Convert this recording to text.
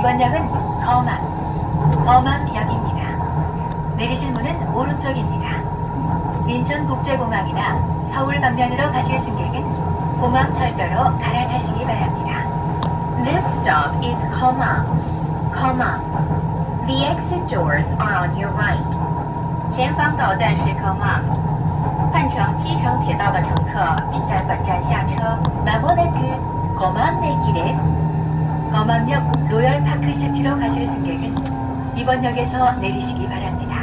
거만, 거만역입니다. 내리실 문은 오른쪽입니다. 인천국제공항이나 서울 방면으로 가실 승객은 공항철도로 갈아타시기 바랍니다. This stop is Komang. Komang. The exit doors are on your right. 前方到站是 Komang。换乘机城铁道的乘客，请在本站下车。 마모나크 거만駅です. 거만역 로열 파크시티로 가실 승객은 이번 역에서 내리시기 바랍니다.